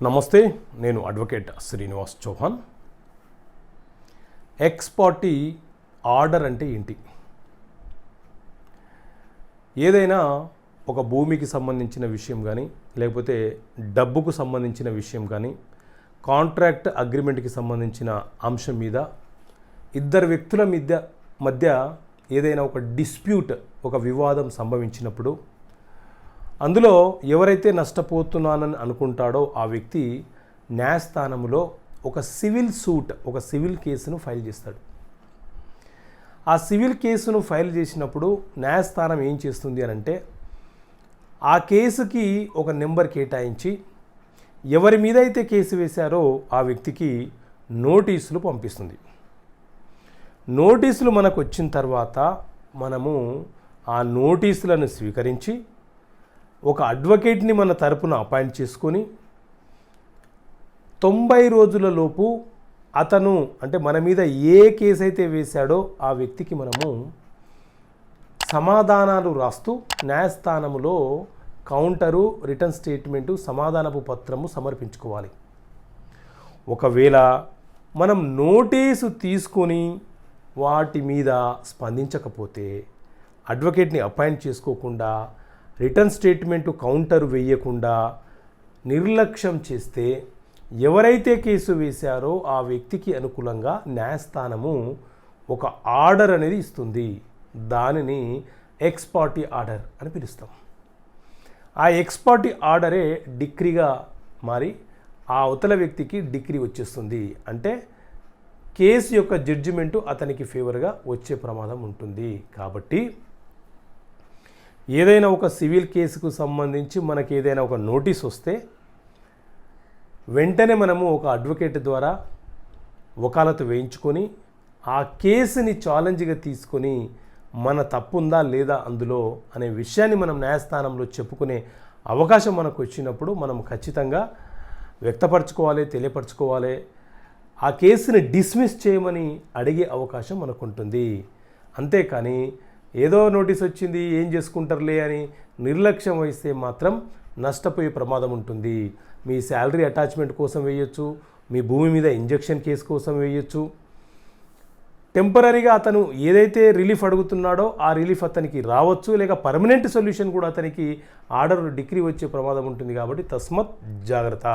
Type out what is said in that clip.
నమస్తే నేను advocate Srinivas Chauhan. Ex parte order అంటే ఏంటి? ఏదైనా ఒక భూమికి సంబంధించిన విషయం కానీ లేకపోతే డబ్బుకు సంబంధించిన విషయం కానీ కాంట్రాక్ట్ అగ్రిమెంట్కి సంబంధించిన అంశం మీద ఇద్దరు వ్యక్తుల మధ్య మధ్య ఏదైనా ఒక డిస్ప్యూట్ ఒక వివాదం సంభవించినప్పుడు అందులో ఎవరైతే నష్టపోతున్నానని అనుకుంటాడో ఆ వ్యక్తి న్యాయస్థానంలో ఒక సివిల్ సూట్ ఒక సివిల్ కేసును ఫైల్ చేస్తాడు. ఆ సివిల్ కేసును ఫైల్ చేసినప్పుడు న్యాయస్థానం ఏం చేస్తుంది అని అంటే ఆ కేసుకి ఒక నెంబర్ కేటాయించి ఎవరి మీద అయితే కేసు వేశారో ఆ వ్యక్తికి నోటీసులు పంపిస్తుంది. నోటీసులు మనకు వచ్చిన తర్వాత మనము ఆ నోటీసులను స్వీకరించి ఒక అడ్వకేట్ని మన తరపున అపాయింట్ చేసుకొని తొంభై రోజుల లోపు అతను అంటే మన మీద ఏ కేసు అయితే వేశాడో ఆ వ్యక్తికి మనము సమాధానాలు రాస్తూ న్యాయస్థానములో కౌంటరు రిటర్న్ స్టేట్మెంటు సమాధానపు పత్రము సమర్పించుకోవాలి. ఒకవేళ మనం నోటీసు తీసుకొని వాటి మీద స్పందించకపోతే అడ్వకేట్ని అపాయింట్ చేసుకోకుండా రిటర్న్ స్టేట్మెంట్ కౌంటర్ వేయకుండా నిర్లక్ష్యం చేస్తే ఎవరైతే కేసు వేశారో ఆ వ్యక్తికి అనుకూలంగా న్యాయస్థానము ఒక ఆర్డర్ అనేది ఇస్తుంది. దానిని ఎక్స్పార్టీ ఆర్డర్ అని పిలుస్తాం. ఆ ఎక్స్పార్టీ ఆర్డరే డిగ్రీగా మారి ఆ అవతల వ్యక్తికి డిగ్రీ వచ్చేస్తుంది. అంటే కేసు యొక్క జడ్జిమెంటు అతనికి ఫేవర్గా వచ్చే ప్రమాదం ఉంటుంది. కాబట్టి ఏదైనా ఒక సివిల్ కేసుకు సంబంధించి మనకి ఏదైనా ఒక నోటీస్ వస్తే వెంటనే మనము ఒక అడ్వకేట్ ద్వారా వకాలతు వేయించుకొని ఆ కేసుని ఛాలెంజ్గా తీసుకొని మన తప్పుందా లేదా అందులో అనే విషయాన్ని మనం న్యాయస్థానంలో చెప్పుకునే అవకాశం మనకు వచ్చినప్పుడు మనం ఖచ్చితంగా వ్యక్తపరచుకోవాలి తెలియపరచుకోవాలి. ఆ కేసుని డిస్మిస్ చేయమని అడిగే అవకాశం మనకు ఉంటుంది అంతేకాని ఏదో నోటీస్ వచ్చింది ఏం చేసుకుంటారులే అని నిర్లక్ష్యం వహిస్తే మాత్రం నష్టపోయే ప్రమాదం ఉంటుంది. మీ శాలరీ అటాచ్మెంట్ కోసం వేయొచ్చు మీ భూమి మీద ఇంజక్షన్ కేసు కోసం వేయొచ్చు. టెంపరీగా అతను ఏదైతే రిలీఫ్ అడుగుతున్నాడో ఆ రిలీఫ్ అతనికి రావచ్చు లేక పర్మనెంట్ సొల్యూషన్ కూడా అతనికి ఆర్డర్ డిగ్రీ వచ్చే ప్రమాదం ఉంటుంది కాబట్టి తస్మత్ జాగ్రత్త.